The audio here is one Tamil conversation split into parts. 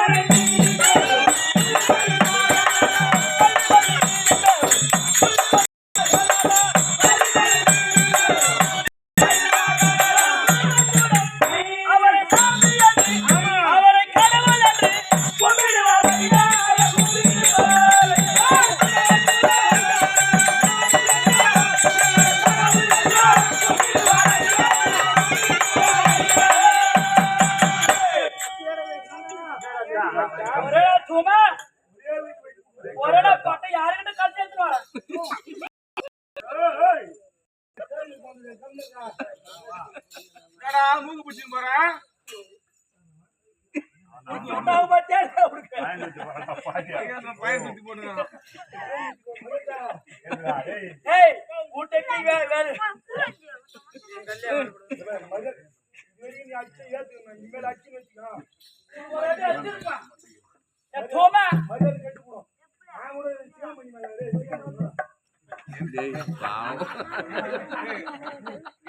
அவரை என்னடா மூக்கு பிடிச்சின்னு போறேன் அவருக்கு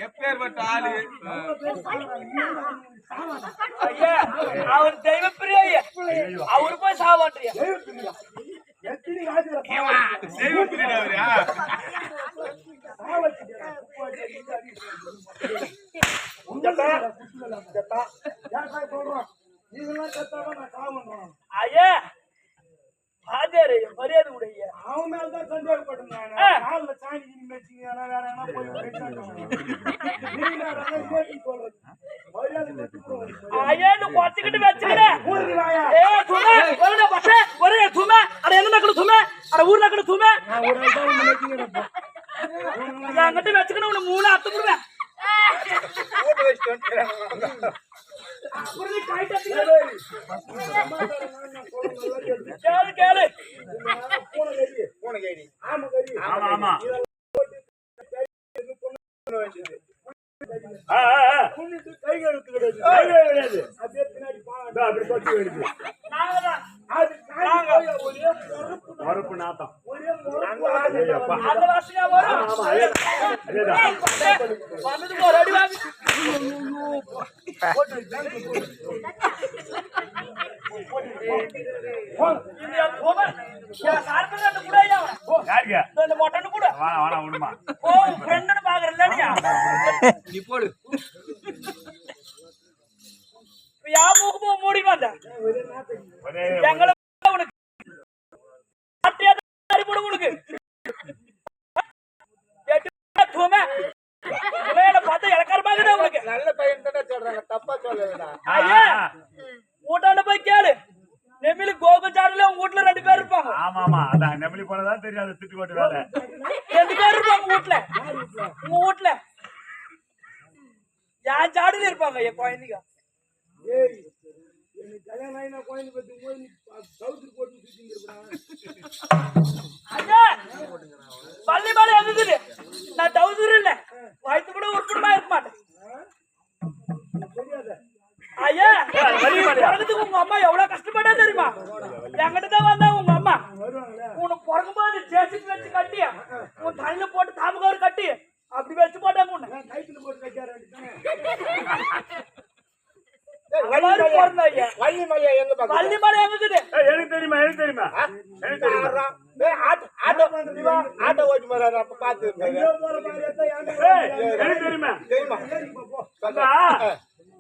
எப்பேற்பட்ட ஆளு. ஐயா அவர் தெய்வ பிரிய அவர் போய் சாவான்றியா தெய்வ பிரியடா அவரு? ஐயா பாஜாரு மரியாதை உடைய அவன் மேலதான் சந்தேகப்பட்டிருந்தாங்க ஆ. காலில் சாணி கிணி ஏன்னா வேற என்ன போய் பேசாங்க நீ நான் ரகம் கேட்டு சொல்றது. மரியாதை கொடுத்து போடு. ஐயா நீ குறைச்சிக்கிட்டு சும்மா. ஒரே சும்மா. அட எங்க நக்கடு சும்மா? அட ஊர் நக்கடு சும்மா? தான் என்கிட்ட வச்சுக்கணும் உன்னை மூணு அத்து விடுவேன். அப்புறம் நீ கை தட்டிக்கிட்டு கேளு கேளு பூனை கைடி. ஆமா கறி ஆமா ஆமா புண்ணிட்டு கை கழுத்து கிடையாது கிடையாது அப்படியே பின்னாடி பாருங்க இதோ அப்படி கொட்டி வருது நாங்க தான் அது காய் போய் ஒரே பொறுப்பு மறுப்பு நாத்தம் ஒரே நீ நீ போடு யா மூக்கு மூடி வந்த எங்களை உனக்கு உனக்கு பார்த்தா இலக்காரமாக உனக்கு நல்ல பையன் தானே சொல்றாங்க. தப்பா சொல்லலடா. வீட்டாண்ட போய் கேளு. நெமிலி கோகுச்சாடுல உங்க வீட்டுல ரெண்டு பேர் இருப்பாங்க. ஆமா ஆமா அதான். நெமிலி போனதான் தெரியும் அந்த திட்டு கொட்டு வேலை. ரெண்டு பேர் இருப்பாங்க வீட்டுல உங்க வீட்டுல என் சாடுல இருப்பாங்க என் குழந்தைங்க. ஏய் எனக்கு கல்யாணம் ஆகி நான் குழந்தை பத்தி போய் நீ சவுத்துக்கு போட்டு சுத்திங்க ஐயா பள்ளி மேல நான் டவுசர் பிறகுதுக்கு உங்க அம்மா எவ்வளவு கஷ்டப்பட்டா தெரியுமா? என்கிட்ட தான் வந்தா உங்க அம்மா. வருவாங்களே உனக்கு பிறகும்போது ஜேசிபி வச்சு கட்டி உன் தலையில போட்டு தாமகார் கட்டி அப்படி வச்சு போட்டாங்க உன்னை. எனக்கு தெரியுமா எனக்கு தெரியுமா? எனக்கு தெரியுமா? ஆட்டோ ஆட்டோ ஓட்டி போறாரு அப்ப பாத்து எனக்கு தெரியுமா?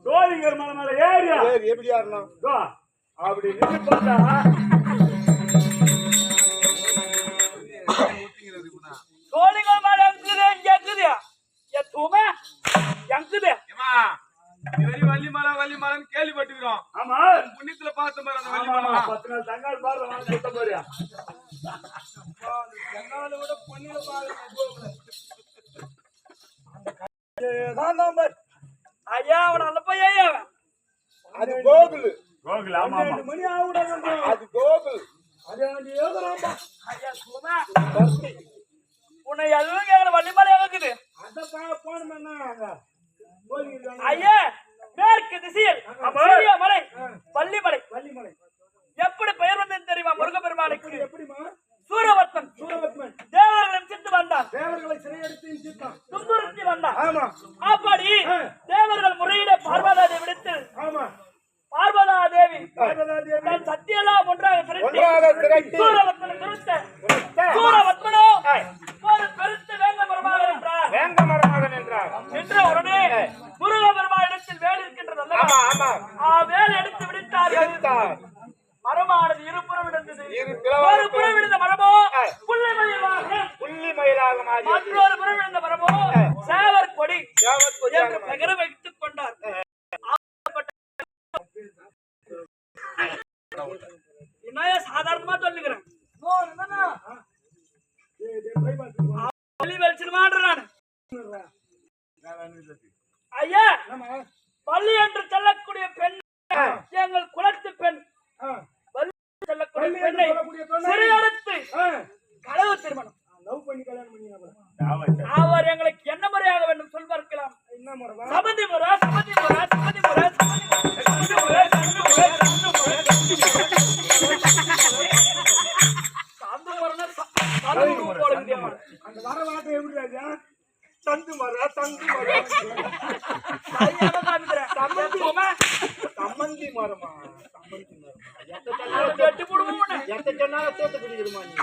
சோழிங்கர் மலை மேல ஏறியா சரி எப்படி இதோ, அப்படி நின்று பார்த்தா சோழிகள் மேல எங்குது? இங்க எங்குது? என் தூமே எங்குது? வள்ளி மலை வள்ளி மலைன்னு கேள்விப்பட்டுக்கிறோம் ஆமா. புண்ணியத்துல பார்த்த மாதிரி அந்த வள்ளி மலை பத்து நாள் தங்காள் பாரு சுத்த போறியா? என்னால விட பொண்ணில பாருங்க ஐயா அவன் நல்ல அவன். அது கோகுல். கோகுல் ஆமா ஆமா. மணி ஆகுடாங்க அது கோகுல். அது வந்து எழுதுறாம்பா ஐயா தூமே உன்னை எதுவும் கேட்கல வள்ளி மேல எங்குது அத பா போனோம்னா போலீஸ் ஐயா மேற்கு திசையில். மலை. பள்ளிமலை வள்ளிமலை எப்படி பெயர் வந்தது தெரியுமா முருகப்பெருமானுக்கு எப்படிமா சூரவர்த்தன் சூரவத்மன் தேவர்களை சித்து வந்தான் தேவர்களை சிறையெடுத்து சித்தான் துன்புறுத்தி வந்தான். அப்படி தேவர்கள் முறையிட பார்வதா பார்வதா தேவி பார்வதா தேவி தன் சூரமாக திரைத்து சூரவத்தனை துரத்த துரத்த சூரவத்தனோ ஏய். ஒரு பெருத்த வேங்க மரமாக நின்றார் வேங்க மரமாக நின்றார் நின்ற உடனே முருக பெருமானிடத்தில் வேல் இருக்கின்றது ஆ வேல் எடுத்து எடுத்தார். மரமானது இருபுறம் விழுந்தது இரு பிளவாக ஒரு புறம் என்னைய சாதாரணமா சொல்லுகிறேன் பள்ளி வெளிச்சிருமான்ற நான். ஐயா பள்ளி என்று சொல்லக்கூடிய பெண் எங்கள் குலத்து பெண். சொல்லக்கூடிய பெண்ணை சிறையெடுத்து ஆ, களவு திருமணம். லவ் பண்ணி கல்யாணம் பண்ணினா கூட. அவர் எங்களுக்கு என்ன முறையாக வேண்டும் என்ன முறை சபதி முறை சபதி முறை சபதி முறை. ராஜா? தந்து மர தந்து. எப்பவுமே சம்மந்தி மரமா சம்மந்தி மரமா. எத்த சொன்னாலும் சேர்த்து பிடிக்கிறமா நீ